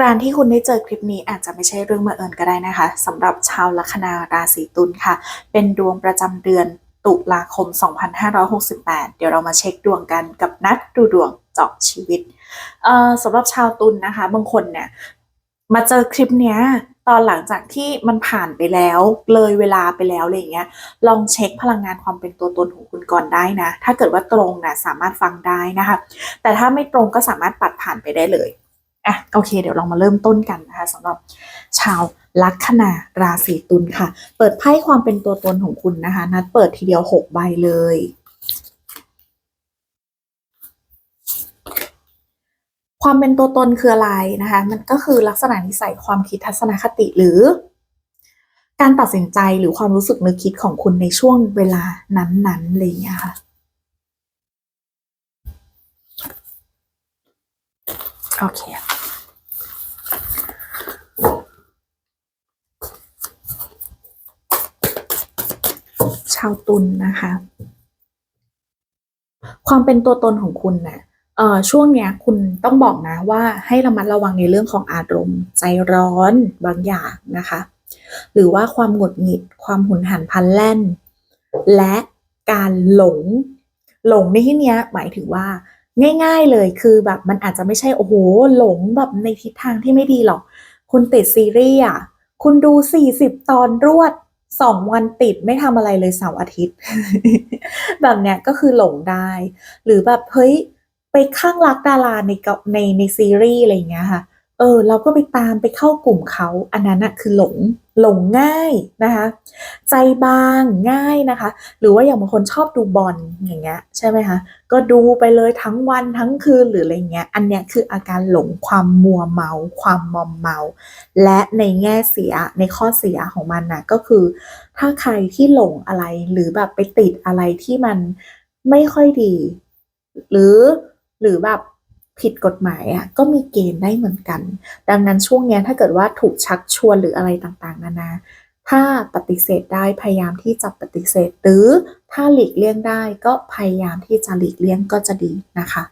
การที่คุณได้เจอคลิปนี้อาจจะไม่ใช่เรื่องบังเอิญก็ได้นะคะสำหรับชาวลัคนาราศีตุลค่ะ เป็นดวงประจำเดือนตุลาคม 2568 เดี๋ยวเรามาเช็คดวงกันกับนัดดูดวงเจาะชีวิตเอ่อสำหรับชาวตุลนะคะ บางคนเนี่ยมาเจอคลิปเนี้ยตอนหลังจากที่มันผ่านไปแล้วเลยเวลาไปแล้วอะไรเงี้ย ลองเช็คพลังงานความเป็นตัวตนของคุณก่อนได้นะ ถ้าเกิดว่าตรงนะสามารถฟังได้นะคะ แต่ถ้าไม่ตรงก็สามารถปัดผ่านไปได้เลย อะโอเค เดี๋ยวเรามาเริ่มต้นกันนะคะสำหรับชาวลัคนาราศีตุลค่ะ เปิดไพ่ความเป็นตัวตนของคุณนะคะ นัดเปิดทีเดียวหกใบเลย ความเป็นตัวตนคืออะไรนะคะ มันก็คือลักษณะนิสัยความคิดทัศนคติหรือ การตัดสินใจหรือความรู้สึกนึกคิดของคุณในช่วงเวลานั้นๆอะไรอย่างเงี้ยค่ะโอเค ชาวตุลนะคะ ความเป็นตัวตนของคุณน่ะเอ่อช่วงเนี้ยคุณต้องบอกนะว่าให้ระมัดระวังในเรื่องของอารมณ์ ใจร้อนบางอย่างนะคะ หรือว่าความหงุดหงิด ความหุนหันพลันแล่น และการหลง หลงในที่เนี้ยหมายถึงว่า ง่ายๆเลยคือแบบมันอาจจะไม่ใช่โอ้โหหลงแบบในทิศทางที่ไม่ดีหรอก คุณติดซีรีส์อะคุณดู 40 ตอนรวด สองวันติดไม่ทำอะไรเลยเสาร์อาทิตย์ แบบเนี้ยก็คือหลงได้ หรือแบบเฮ้ยไปข้างรักดาราในในในซีรีส์อะไรอย่างเงี้ยค่ะ เออเราก็ไปตามไปเข้ากลุ่มเขาอันนั้นน่ะคือหลงหลงง่ายนะคะใจบางง่ายนะคะ หรือว่าอย่างบางคนชอบดูบอลอย่างเงี้ยใช่ไหมคะก็ดูไปเลยทั้งวันทั้งคืนหรืออะไรเงี้ยอันเนี้ยคืออาการหลงความมัวเมา ความมอมเมา และในแง่เสียในข้อเสียของมันนะก็คือ ถ้าใครที่หลงอะไรหรือแบบไปติดอะไรที่มันไม่ค่อยดี หรือหรือแบบ ผิดกฎหมายอะก็มีเกณฑ์ได้เหมือนกัน ดังนั้นช่วงนี้ถ้าเกิดว่าถูกชักชวนหรืออะไรต่างๆ นานา ถ้าปฏิเสธได้พยายามที่จะปฏิเสธ หรือถ้าหลีกเลี่ยงได้ก็พยายามที่จะหลีกเลี่ยงก็จะดีนะคะ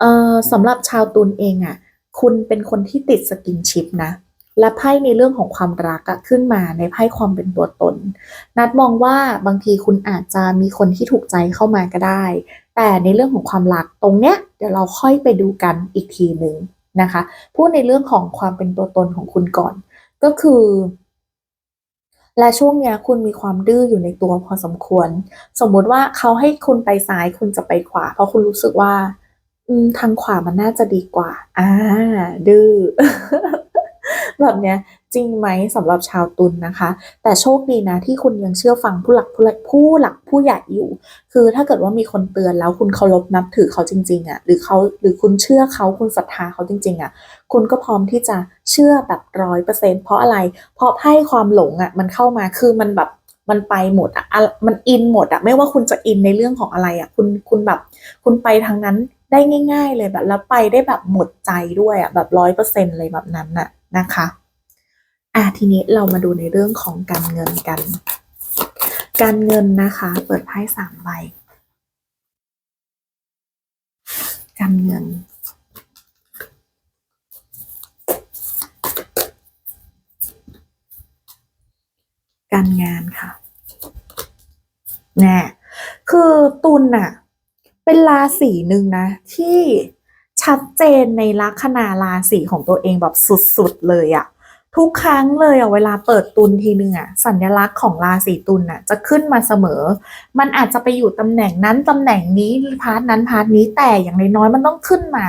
เอ่อสำหรับชาวตุลเองอะคุณเป็นคนที่ติดสกินชิปนะ และไพ่ในเรื่องของความรักอะขึ้นมาในไพ่ความเป็นตัวตน นัดมองว่าบางทีคุณอาจจะมีคนที่ถูกใจเข้ามาก็ได้ แต่ในเรื่องของความรักตรงเนี้ยเดี๋ยวเราค่อยไปดูกันอีกทีหนึ่งนะคะพูดในเรื่องของความเป็นตัวตนของคุณก่อน ก็คือ และช่วงเนี้ยคุณมีความดื้ออยู่ในตัวพอสมควร สมมุติว่าเขาให้คุณไปซ้ายคุณจะไปขวา เพราะคุณรู้สึกว่าทางขวามันน่าจะดีกว่า อ่า ดื้อ แบบเนี้ยจริงไหมสำหรับชาวตุลนะคะ แต่โชคดีนะที่คุณยังเชื่อฟังผู้หลักผู้ใหญ่ผู้หลักผู้ใหญ่อยู่ คือถ้าเกิดว่ามีคนเตือนแล้วคุณเคารพนับถือเขาจริง ๆอะ่ะหรือเขาหรือคุณเชื่อเขาคุณศรัทธาเขาจริง ๆอะ่ะคุณก็พร้อมที่จะเชื่อแบบร้อยเปอร์เซ็นเพราะอะไร เพราะไพ่ความหลงอะ่ะมันเข้ามาคือมันแบบมันไปหมดอะ่ะมันอินหมดอะ่ะไม่ว่าคุณจะอินในเรื่องของอะไรอะ่ะคุณคุณแบบ คุณไปทางนั้นได้ง่าย ๆ เลยแบบแล้วไปได้แบบหมดใจด้วยอะ่ะแบบร้อยเปอร์เซ็นเลยแบบนั้นน่ะ นะคะอะทีนี้เรามาดูในเรื่องของการเงินกัน การเงินนะคะ เปิดไพ่สามใบ การเงิน การงานค่ะแน่คือตุลน่ะ เป็นราศีหนึ่งนะที่ ชัดเจนในลัคนาราศีของตัวเองแบบสุดๆเลยอะทุกครั้งเลยอะเวลาเปิดตุลทีนึงอะสัญลักษณ์ของราศีตุลอะจะขึ้นมาเสมอ มันอาจจะไปอยู่ตำแหน่งนั้นตำแหน่งนี้พาร์ทนั้นพาร์ทนี้แต่อย่างน้อยๆมันต้องขึ้นมา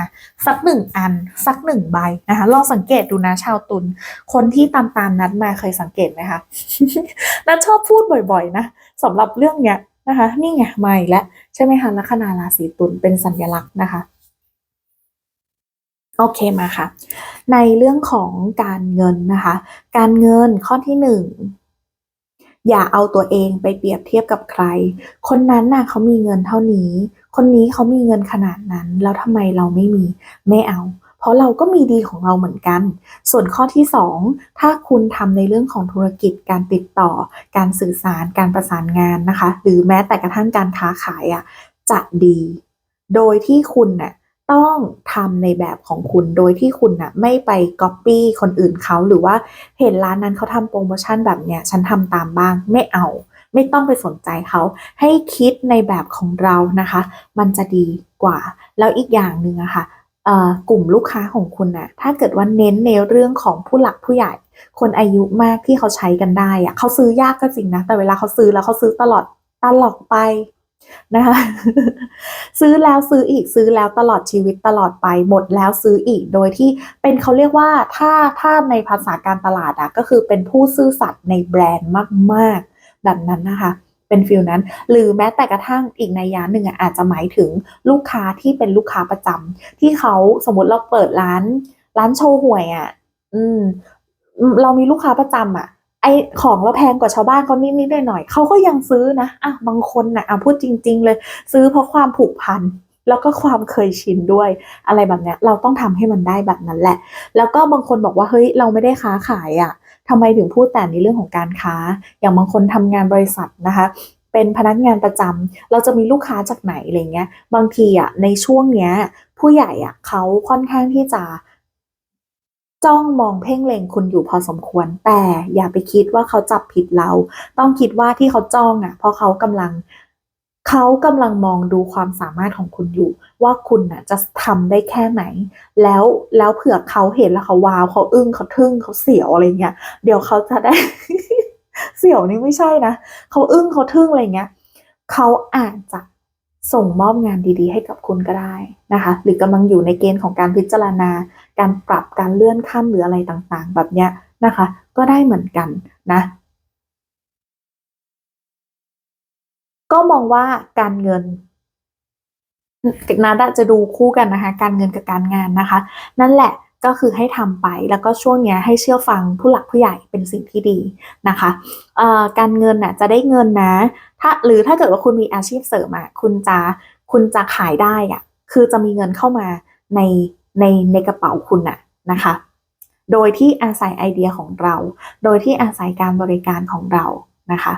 สักหนึ่งอัน สักหนึ่งใบนะคะลองสังเกตดูนะชาวตุลคนที่ตามตามนัดมาเคยสังเกตไหมคะนัดชอบพูดบ่อยๆ นะสำหรับเรื่องเนี้ยนะคะ นี่ไงมาอีกแล้วใช่ไหมคะลัคนาราศีตุลเป็นสัญลักษณ์นะคะ โอเคมาค่ะ ในเรื่องของการเงินนะคะ การเงินข้อที่หนึ่งอย่าเอาตัวเองไปเปรียบเทียบกับใคร คนนั้นน่ะเขามีเงินเท่านี้ คนนี้เขามีเงินขนาดนั้น แล้วทำไมเราไม่มี ไม่เอา เพราะเราก็มีดีของเราเหมือนกัน ส่วนข้อที่สองถ้าคุณทำในเรื่องของธุรกิจ การติดต่อ การสื่อสาร การประสานงานนะคะ หรือแม้แต่กระทั่งการค้าขายอะ จะดี โดยที่คุณน่ะ ต้องทำในแบบของคุณโดยที่คุณน่ะไม่ไปก๊อปปี้คนอื่นเขาหรือว่าเห็นร้านนั้นเขาทำโปรโมชั่นแบบเนี้ยฉันทำตามบ้างไม่เอา ไม่ต้องไปสนใจเขาให้คิดในแบบของเรานะคะ มันจะดีกว่า แล้วอีกอย่างหนึ่งอะค่ะเอ่อกลุ่มลูกค้าของคุณน่ะถ้าเกิดว่าเน้นในเรื่องของผู้หลักผู้ใหญ่ คนอายุมากที่เขาใช้กันได้อะเขาซื้อยากก็จริงนะ แต่เวลาเขาซื้อแล้วเขาซื้อตลอดตลอดไป นะคะซื้อแล้วซื้ออีกซื้อแล้วตลอดชีวิตตลอดไปหมดแล้วซื้ออีกโดยที่เป็นเขาเรียกว่าถ้าถ้าในภาษาการตลาดอะก็คือเป็นผู้ซื่อสัตย์ในแบรนด์มาก ๆ แบบนั้นนะคะ เป็นฟิลนั้น หรือแม้แต่กระทั่งอีกในยยะหนึ่งอะอาจจะหมายถึงลูกค้าที่เป็นลูกค้าประจำที่เขาสมมติเราเปิดร้าน ร้านโชว์หวยอะอืม เรามีลูกค้าประจำอะ ไอของเราแพงกว่าชาวบ้านเขานิดๆหน่อยๆเขาก็ยังซื้อนะอะบางคนนะอะพูดจริง ๆ เลย ซื้อเพราะความผูกพันแล้วก็ความเคยชินด้วยอะไรแบบเนี้ย เราต้องทำให้มันได้แบบนั้นแหละ แล้วก็บางคนบอกว่าเฮ้ยเราไม่ได้ค้าขายอะ่ะทำไมถึงพูดแต่ในเรื่องของการค้า อย่างบางคนทำงานบริษัทนะคะเป็นพนักงานประจำเราจะมีลูกค้าจากไหนอะไรเงี้ย บางทีอะในช่วงเนี้ย ผู้ใหญ่อะเขาค่อนข้างที่จะ จ้องมองเพ่งเล็งคุณอยู่พอสมควร แต่อย่าไปคิดว่าเขาจับผิดเรา ต้องคิดว่าที่เขาจ้องอะ เพราะเขากำลัง เขากำลังมองดูความสามารถของคุณอยู่ ว่าคุณน่ะจะทำได้แค่ไหน แล้วแล้วเผื่อเขาเห็นแล้วเขาว้าวเขาอึ้งเขาทึ่งเขาเสียวอะไรเงี้ยเดี๋ยวเขาจะได้ เสี่ยวนี่ไม่ใช่นะเขาอึ้งเขาทึ่งอะไรเงี้ยเขาอาจจะส่งมอบงานดีๆ ให้กับคุณก็ได้นะคะ หรือกำลังอยู่ในเกณฑ์ของการพิจารณา การปรับการเลื่อนขั้นหรืออะไรต่างๆ แบบเนี้ยนะคะ ก็ได้เหมือนกันนะ ก็มองว่าการเงินนาดาจะดูคู่กันนะคะ การเงินกับการงานนะคะ นั่นแหละก็คือให้ทำไปแล้วก็ช่วงนี้ให้เชื่อฟังผู้หลักผู้ใหญ่เป็นสิ่งที่ดีนะคะการเงินน่ะจะได้เงินนะ ถ้าหรือถ้าเกิดว่าคุณมีอาชีพเสริมอะคุณจะคุณจะขายได้อะคือจะมีเงินเข้ามาใน ในในกระเป๋าคุณน่ะนะคะ โดยที่อาศัยไอเดียของเรา โดยที่อาศัยการบริการของเรานะคะ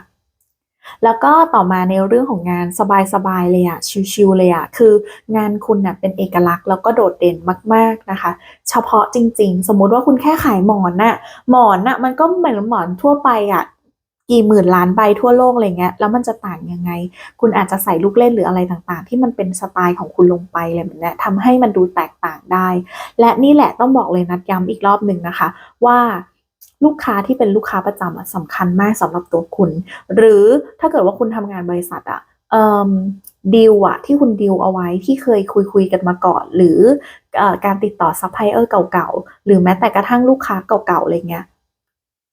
แล้วก็ต่อมาในเรื่องของงานสบายๆเลยอะชิวๆเลยอะคืองานคุณเน่ยเป็นเอกลักษณ์แล้วก็โดดเด่นมากๆนะคะ เฉพาะจริง ๆ สมมุติว่าคุณแค่ขายหมอนน่ะหมอนน่ะมันก็เหมือนหมอนทั่วไปอะ กี่หมื่นล้านใบทั่วโลกอะไรเงี้ยแล้วมันจะต่างยังไง คุณอาจจะใส่ลูกเล่นหรืออะไรต่างๆ ที่มันเป็นสไตล์ของคุณลงไปอะไรแบบนี้ทำให้มันดูแตกต่างได้ และนี่แหละต้องบอกเลยนัดย้ำอีกรอบหนึ่งนะคะ ว่าลูกค้าที่เป็นลูกค้าประจำสำคัญมากสำหรับตัวคุณ หรือถ้าเกิดว่าคุณทำงานบริษัทอะดีลอะที่คุณดีลเอาไว้ที่เคยคุยคุยกันมาก่อน หรืออการติดต่อซัพพลายเออร์เก่าๆ หรือแม้แต่กระทั่งลูกค้าเก่าๆอะไรเงี้ย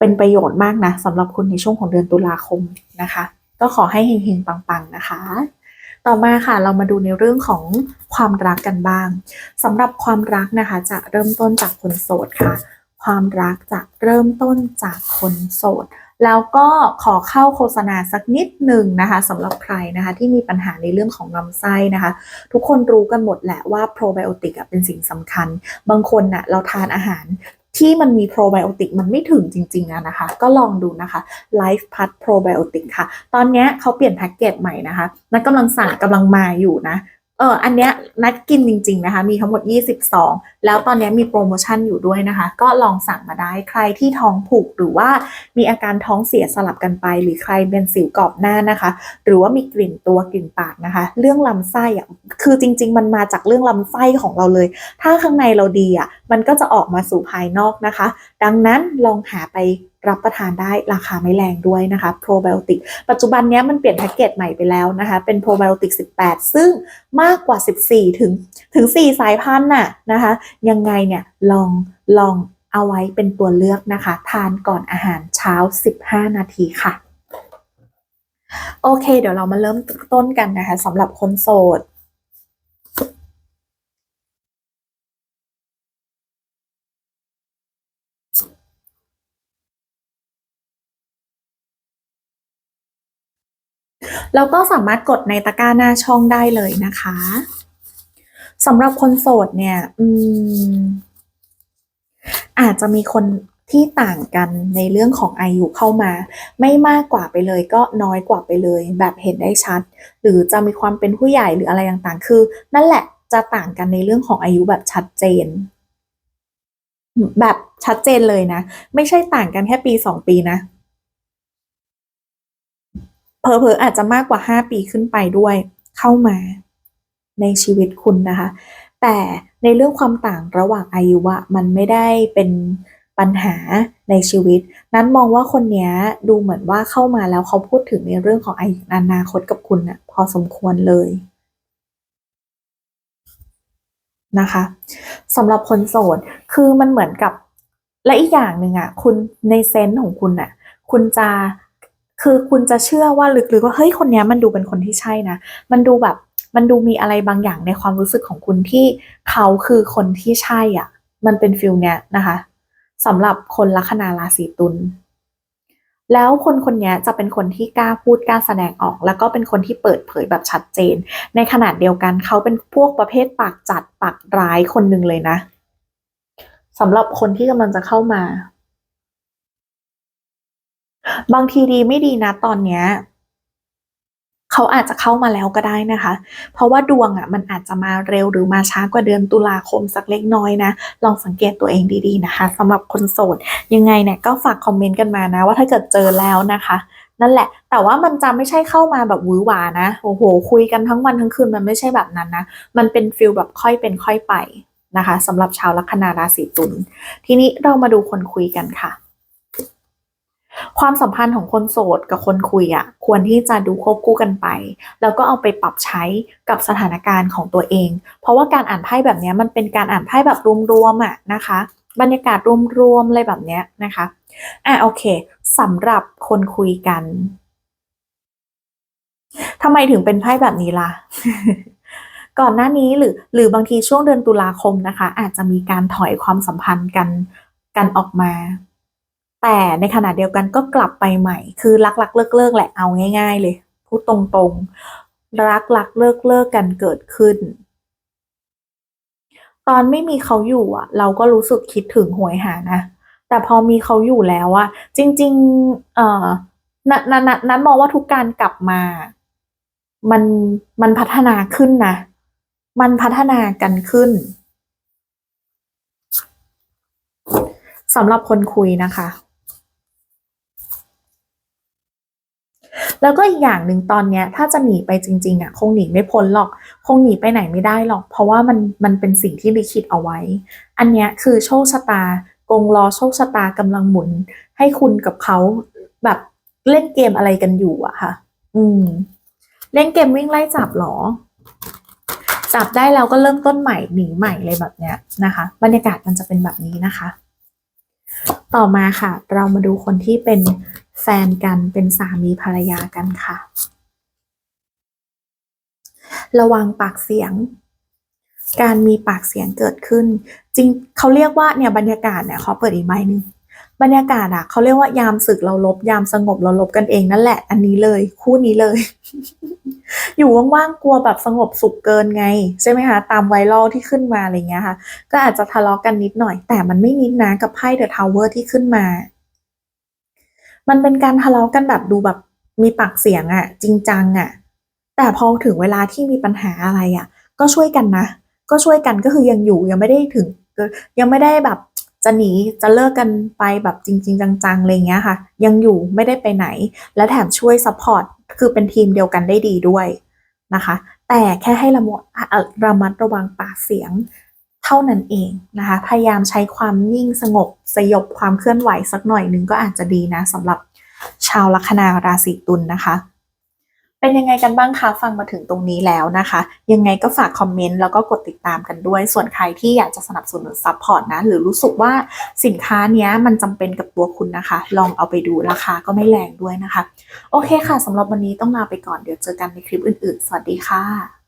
เป็นประโยชน์มากนะสำหรับคุณในช่วงของเดือนตุลาคมนะคะ ก็ขอให้เฮงๆปังๆนะคะ ต่อมาค่ะเรามาดูในเรื่องของความรักกันบ้างสำหรับความรักนะคะ จะเริ่มต้นจากคนโสดค่ะ ความรักจะเริ่มต้นจากคนโสดแล้วก็ขอเข้าโฆษณาสักนิดหนึ่งนะคะสำหรับใครนะคะที่มีปัญหาในเรื่องของลำไส้นะคะ ทุกคนรู้กันหมดแหละว่าโปรไบโอติกเป็นสิ่งสำคัญ บางคนนะ่ะเราทานอาหาร ที่มันมีโปรไบโอติกมันไม่ถึงจริงๆนะคะ ก็ลองดูนะคะ Life p a t Probiotic ค่ะ ตอนนี้เขาเปลี่ยนแพ็กเกจใหม่นะคะนักกำลังสั่งกำลังมาอยู่นะ เอออันเนี้ยนัดกินจริง ๆนะคะ มีทั้งหมด20ซองแล้วตอนนี้มีโปรโมชั่นอยู่ด้วยนะคะ ก็ลองสั่งมาได้ใครที่ท้องผูกหรือว่ามีอาการท้องเสียสลับกันไป หรือใครเป็นสิวกรอบหน้านะคะ หรือว่ามีกลิ่นตัวกลิ่นปากนะคะ เรื่องลำไส้อะคือจริง ๆ มันมาจากเรื่องลำไส้ของเราเลย ถ้าข้างในเราดีอะมันก็จะออกมาสู่ภายนอกนะคะ ดังนั้นลองหาไป รับประทานได้ราคาไม่แรงด้วยนะคะโปรไบโอติกปัจจุบันนี้มันเปลี่ยนแพ็กเกจใหม่ไปแล้วนะคะ เป็นโปรไบโอติก 18 ซึ่งมากกว่า 14 ถึงถึง 4 สายพันธุ์น่ะนะคะ ยังไงเนี่ยลองลองเอาไว้เป็นตัวเลือกนะคะ ทานก่อนอาหารเช้า 15 นาทีค่ะ โอเค เดี๋ยวเรามาเริ่มต้นกันนะคะสำหรับคนโสด แล้วก็สามารถกดในตะกร้าหน้าช่องได้เลยนะคะสำหรับคนโสดเนี่ยอาจจะมีคนที่ต่างกันในเรื่องของอายุเข้ามา ไม่มากกว่าไปเลยก็น้อยกว่าไปเลย แบบเห็นได้ชัด หรือจะมีความเป็นผู้ใหญ่หรืออะไรต่างๆ คือ นั่นแหละจะต่างกันในเรื่องของอายุแบบชัดเจน แบบชัดเจนเลยนะ ไม่ใช่ต่างกันแค่ปีสองปีนะ เผลอๆอาจจะมากกว่าห้าปีขึ้นไปด้วยเข้ามาในชีวิตคุณนะคะ แต่ในเรื่องความต่างระหว่างอายุอะมันไม่ได้เป็นปัญหาในชีวิต นั้นมองว่าคนนี้ดูเหมือนว่าเข้ามาแล้วเขาพูดถึงในเรื่องของอายุอนาคตกับคุณอะพอสมควรเลยนะคะสำหรับคนโสดคือมันเหมือนกับและอีกอย่างหนึ่งอะคุณในเซนส์ของคุณอะคุณจะ คือคุณจะเชื่อว่าลึกๆว่าเฮ้ยคนนี้มันดูเป็นคนที่ใช่นะ มันดูแบบมันดูมีอะไรบางอย่างในความรู้สึกของคุณที่เขาคือคนที่ใช่อะ มันเป็นฟิลเนี้ยนะคะสำหรับคนลัคนาราศีตุลแล้วคนคนนี้จะเป็นคนที่กล้าพูดกล้าแสดงออก แล้วก็เป็นคนที่เปิดเผยแบบชัดเจน ในขนาดเดียวกันเขาเป็นพวกประเภทปากจัดปากร้ายคนหนึ่งเลยนะสำหรับคนที่กำลังจะเข้ามา บางทีดีไม่ดีนะตอนเนี้ยเขาอาจจะเข้ามาแล้วก็ได้นะคะ เพราะว่าดวงอะมันอาจจะมาเร็วหรือมาช้ากว่าเดือนตุลาคมสักเล็กน้อยนะ ลองสังเกตตัวเองดีๆนะคะสำหรับคนโสด ยังไงเนี่ยก็ฝากคอมเมนต์กันมานะ ว่าถ้าเกิดเจอแล้วนะคะนั่นแหละ แต่ว่ามันจะไม่ใช่เข้ามาแบบวือหวานะ โอ้โห คุยกันทั้งวันทั้งคืนมันไม่ใช่แบบนั้นนะ มันเป็นฟิลแบบค่อยเป็นค่อยไปนะคะสำหรับชาวลัคนาราศีตุล ทีนี้เรามาดูคนคุยกันค่ะ ความสัมพันธ์ของคนโสดกับคนคุยอะ่ะควรที่จะดูควบคู่กันไป แล้วก็เอาไปปรับใช้กับสถานการณ์ของตัวเอง เพราะว่าการอ่านไพ่แบบนี้มันเป็นการอ่านไพ่แบบรวมๆอะนะคะ บรรยากาศรวมๆอะไรแบบนี้นะคะอะโอเคสำหรับคนคุยกันทำไมถึงเป็นไพ่แบบนี้ล่ะก่อนหน้านี้หรือหรือบางทีช่วงเดือนตุลาคมนะคะ อาจจะมีการถอยความสัมพันธ์กันกันออกมา แต่ในขณะเดียวกันก็กลับไปใหม่ คือรักรักเลิกเลิกแหละเอาง่าย ๆ เลยพูดตรงๆ รักรักเลิกเลิกกันเกิดขึ้น ตอนไม่มีเขาอยู่อะ เราก็รู้สึกคิดถึงหวยหานะแต่พอมีเขาอยู่แล้วอะจริง ๆ เอ่อนันนั้นนั้นมองว่าทุกการกลับมา มันมันพัฒนาขึ้นนะมันพัฒนากันขึ้นสำหรับคนคุยนะคะ แล้วก็อีกอย่างหนึ่งตอนเนี้ยถ้าจะหนีไปจริงๆอะคงหนีไม่พ้นหรอก คงหนีไปไหนไม่ได้หรอก เพราะว่ามันมันเป็นสิ่งที่ลิขิตเอาไว้ อันเนี้ยคือโชคชะตากงล้อโชคชะตากำลังหมุน ให้คุณกับเขาแบบเล่นเกมอะไรกันอยู่อะค่ะ อืม เล่นเกมวิ่งไล่จับหรอ จับได้แล้วก็เริ่มต้นใหม่หนีใหม่เลยแบบเนี้ยนะคะ บรรยากาศมันจะเป็นแบบนี้นะคะ ต่อมาค่ะ เรามาดูคนที่เป็น แฟนกันเป็นสามีภรรยากันค่ะ ระวังปากเสียง การมีปากเสียงเกิดขึ้น จริงเขาเรียกว่าเนี่ยบรรยากาศเนี่ยขอเปิดอีกใบหนึ่งบรรยากาศอะเขาเรียกว่ายามศึกเราลบ ยามสงบเราลบกันเองนั่นแหละ อันนี้เลย คู่นี้เลย อยู่ว่างๆกลัวแบบสงบสุขเกินไง ใช่ไหมคะ ตามไวรัลที่ขึ้นมาอะไรเงี้ยค่ะ ก็อาจจะทะเลาะกันนิดหน่อย แต่มันไม่นิดนะกับไพ่เดอะทาวเวอร์ที่ขึ้นมา มันเป็นการทะเลาะกันแบบดูแบบมีปากเสียงอะจริงจังอะแต่พอถึงเวลาที่มีปัญหาอะไรอะก็ช่วยกันนะ ก็ช่วยกันก็คือยังอยู่ยังไม่ได้ถึงยังไม่ได้แบบจะหนีจะเลิกกันไปแบบจริง ๆ จังๆอะไรเงี้ยค่ะ ยังอยู่ไม่ได้ไปไหน และแถมช่วยซัพพอร์ตคือเป็นทีมเดียวกันได้ดีด้วยนะคะ แต่แค่ให้ระมัดระมัดระวังปากเสียง เท่านั้นเองนะคะ พยายามใช้ความนิ่งสงบ สยบความเคลื่อนไหวสักหน่อยนึงก็อาจจะดีนะสำหรับชาวลัคนาราศีตุลนนะคะ เป็นยังไงกันบ้างคะฟังมาถึงตรงนี้แล้วนะคะ ยังไงก็ฝากคอมเมนต์แล้วก็กดติดตามกันด้วย ส่วนใครที่อยากจะสนับสนุนซัพพอร์ตนะ หรือรู้สึกว่าสินค้านี้มันจำเป็นกับตัวคุณนะคะ ลองเอาไปดูราคาก็ไม่แรงด้วยนะคะ โอเคค่ะสำหรับวันนี้ต้องลาไปก่อนเดี๋ยวเจอกันในคลิปอื่นๆ สวัสดีค่ะ